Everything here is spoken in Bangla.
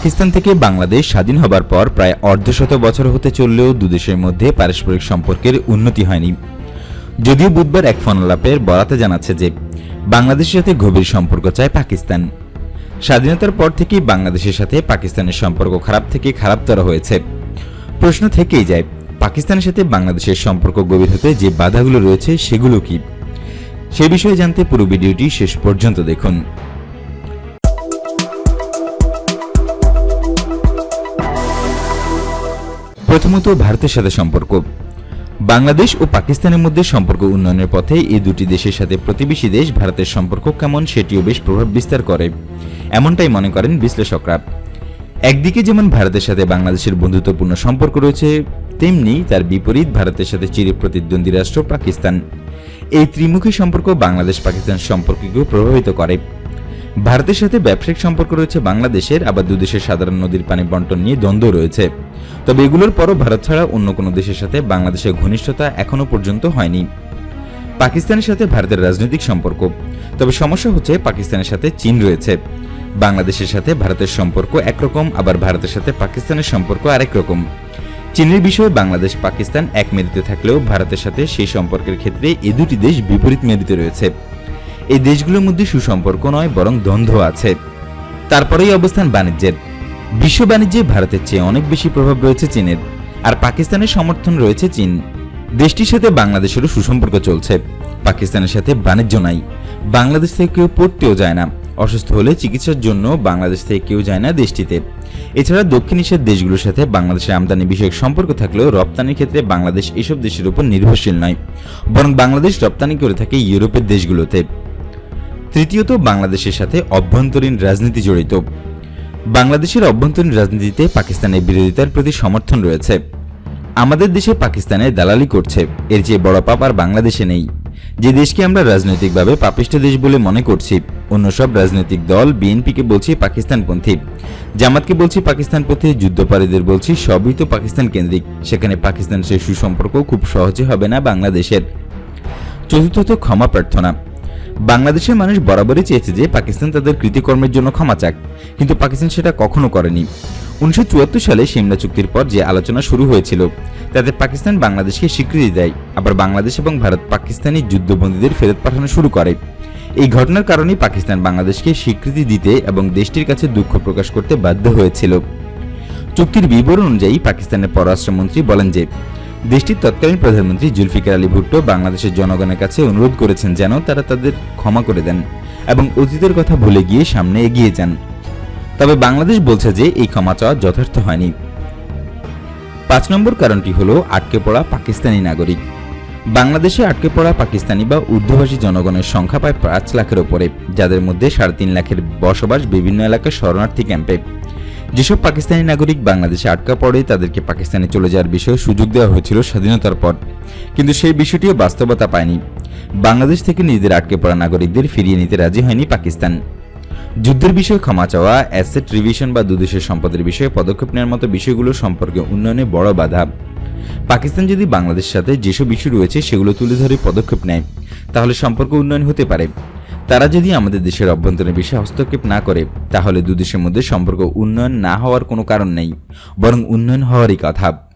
পাকিস্তান থেকে বাংলাদেশ স্বাধীন হবার পর প্রায় অর্ধশত বছর হতে চললেও দুদেশের মধ্যে পারস্পরিক সম্পর্কের উন্নতি হয়নি। যদিও বুধবার এক ফোনালাপের বরাতে জানাচ্ছে যে, বাংলাদেশের সাথে গভীর সম্পর্ক চায় পাকিস্তান। স্বাধীনতার পর থেকেই বাংলাদেশের সাথে পাকিস্তানের সম্পর্ক খারাপ থেকে খারাপতর হয়েছে। প্রশ্ন থেকেই যায়, পাকিস্তানের সাথে বাংলাদেশের সম্পর্ক গভীর হতে যে বাধাগুলো রয়েছে সেগুলো কি? সে বিষয়ে জানতে পুরো ভিডিওটি শেষ পর্যন্ত দেখুন। প্রথমত ভারতের সাথে সম্পর্ক। বাংলাদেশ ও পাকিস্তানের মধ্যে সম্পর্ক উন্নয়নের পথে এই দুটি দেশের সাথে প্রতিবেশী দেশ ভারতের সম্পর্ক কেমন সেটিও বেশ প্রভাব বিস্তার করে, এমনটাই মনে করেন বিশ্লেষকরা। একদিকে যেমন ভারতের সাথে বাংলাদেশের বন্ধুত্বপূর্ণ সম্পর্ক রয়েছে, তেমনি তার বিপরীত ভারতের সাথে চির প্রতিদ্বন্দ্বী রাষ্ট্র পাকিস্তান। এই ত্রিমুখী সম্পর্ক বাংলাদেশ পাকিস্তান সম্পর্ককেও প্রভাবিত করে। ভারতের সাথে ব্যবসায়িক সম্পর্ক রয়েছে বাংলাদেশের, আবার দুদেশের সাধারণ নদীর পানি বন্টন নিয়ে দ্বন্দ্ব রয়েছে। তবে এগুলোর পরও ভারত ছাড়া অন্য কোনো দেশের সাথে বাংলাদেশের ঘনিষ্ঠতা এখনও পর্যন্ত হয়নি। পাকিস্তানের সাথে ভারতের রাজনৈতিক সম্পর্ক। তবে সমস্যা হচ্ছে পাকিস্তানের সাথে চীন রয়েছে। বাংলাদেশের সাথে ভারতের সম্পর্ক একরকম, আবার ভারতের সাথে পাকিস্তানের সম্পর্ক আরেক রকম। চীনের বিষয়ে বাংলাদেশ, পাকিস্তান এক মেরিতে থাকলেও ভারতের সাথে সেই সম্পর্কের ক্ষেত্রে এ দুটি দেশ বিপরীত মেরিতে রয়েছে। এই দেশগুলোর মধ্যে সুসম্পর্ক নয়, বরং দ্বন্দ্ব আছে। তারপরেই অবস্থান বাণিজ্যের। বিশ্ব বাণিজ্যে ভারতের চেয়ে অনেক বেশি প্রভাব রয়েছে চীনের, আর পাকিস্তানের সমর্থন রয়েছে চীন। দেশটির সাথে বাংলাদেশেরও সুসম্পর্ক চলছে। পাকিস্তানের সাথে বাণিজ্য নাই। বাংলাদেশ থেকে কেউ পড়তেও যায় না। অসুস্থ হলে চিকিৎসার জন্য বাংলাদেশ থেকে কেউ যায় না দেশটিতে। এছাড়া দক্ষিণ এশিয়ার দেশগুলোর সাথে বাংলাদেশের আমদানি বিষয়ক সম্পর্ক থাকলেও রপ্তানির ক্ষেত্রে বাংলাদেশ এসব দেশের উপর নির্ভরশীল নয়, বরং বাংলাদেশ রপ্তানি করে থাকে ইউরোপের দেশগুলোতে। তৃতীয়ত, বাংলাদেশের সাথে অভ্যন্তরীণ রাজনীতি জড়িত। বাংলাদেশের অভ্যন্তরীণ রাজনীতিতে পাকিস্তানের বিরোধিতার প্রতি সমর্থন রয়েছে। আমাদের দেশে পাকিস্তানে দালালি করছে। এর চেয়ে বড় পাপ আর বাংলাদেশে নেই। যে দেশকে আমরা রাজনৈতিকভাবে পাপিষ্ট দেশ বলে মনে করছি, অন্য সব রাজনৈতিক দল, বিএনপিকে বলছি পাকিস্তানপন্থী। জামাতকে বলছি পাকিস্তানপন্থী যুদ্ধপারীদের বলছি সবই তো পাকিস্তান কেন্দ্রিক। সেখানে পাকিস্তানের সে সুসম্পর্ক খুব সহজে হবে না বাংলাদেশের। চতুর্থত ক্ষমা প্রার্থনা। বাংলাদেশের মানুষ বরাবরই চেয়েছে যে পাকিস্তান তাদের কৃতিকর্মের জন্য ক্ষমা চাক, কিন্তু পাকিস্তান সেটা কখনো করেনি। উনিশশো চুয়াত্তর সালে সিমলা চুক্তির পর যে আলোচনা শুরু হয়েছিল, তাতে পাকিস্তান বাংলাদেশকে স্বীকৃতি দেয়, আবার বাংলাদেশ এবং ভারত পাকিস্তানি যুদ্ধবন্দীদের ফেরত পাঠানো শুরু করে। এই ঘটনার কারণেই পাকিস্তান বাংলাদেশকে স্বীকৃতি দিতে এবং দেশটির কাছে দুঃখ প্রকাশ করতে বাধ্য হয়েছিল। চুক্তির বিবরণ অনুযায়ী পাকিস্তানের পররাষ্ট্রমন্ত্রী বলেন যে দেশটির তৎকালীন প্রধানমন্ত্রী জুলফিকার আলী ভুট্টো বাংলাদেশের জনগণের কাছে অনুরোধ করেছেন যেন তারা তাদের ক্ষমা করে দেন এবং অতীতের কথা ভুলে গিয়ে সামনে এগিয়ে যান। তবে বাংলাদেশ বলছে যে এই ক্ষমা চাওয়া যথার্থ হয়নি। পাঁচ নম্বর কারণটি হলো আটকে পড়া পাকিস্তানি নাগরিক। বাংলাদেশে আটকে পড়া পাকিস্তানি বা উর্দুভাষী জনগণের সংখ্যা প্রায় পাঁচ লাখের ওপরে, যাদের মধ্যে সাড়ে তিন লাখের বসবাস বিভিন্ন এলাকার শরণার্থী ক্যাম্পে। যেসব পাকিস্তানি নাগরিক বাংলাদেশে আটকা পড়ে, তাদেরকে পাকিস্তানে চলে যাওয়ার বিষয়ে সুযোগ দেওয়া হয়েছিল স্বাধীনতার পর। কিন্তু সেই বিষয়টিও বাস্তবতা পায়নি। বাংলাদেশ থেকে নিজেদের আটকে পড়া নাগরিকদের ফিরিয়ে নিতে রাজি হয়নি পাকিস্তান। যুদ্ধের বিষয়ে ক্ষমা চাওয়া, অ্যাসেট রিভিশন বা দুদেশের সম্পদের বিষয়ে পদক্ষেপ নেওয়ার মতো বিষয়গুলো সম্পর্কে উন্নয়নে বড় বাধা। পাকিস্তান যদি বাংলাদেশের সাথে যেসব ইস্যু রয়েছে, সেগুলো তুলে ধরে পদক্ষেপ নেয়, তাহলে সম্পর্ক উন্নয়ন হতে পারে। তারা যদি আমাদের দেশের অভ্যন্তরীণ বিষয়ে হস্তক্ষেপ না করে, তাহলে দুদেশের মধ্যে সম্পর্ক উন্নয়ন না হওয়ার কোনো কারণ নেই, বরং উন্নয়ন হওয়ারই কথা।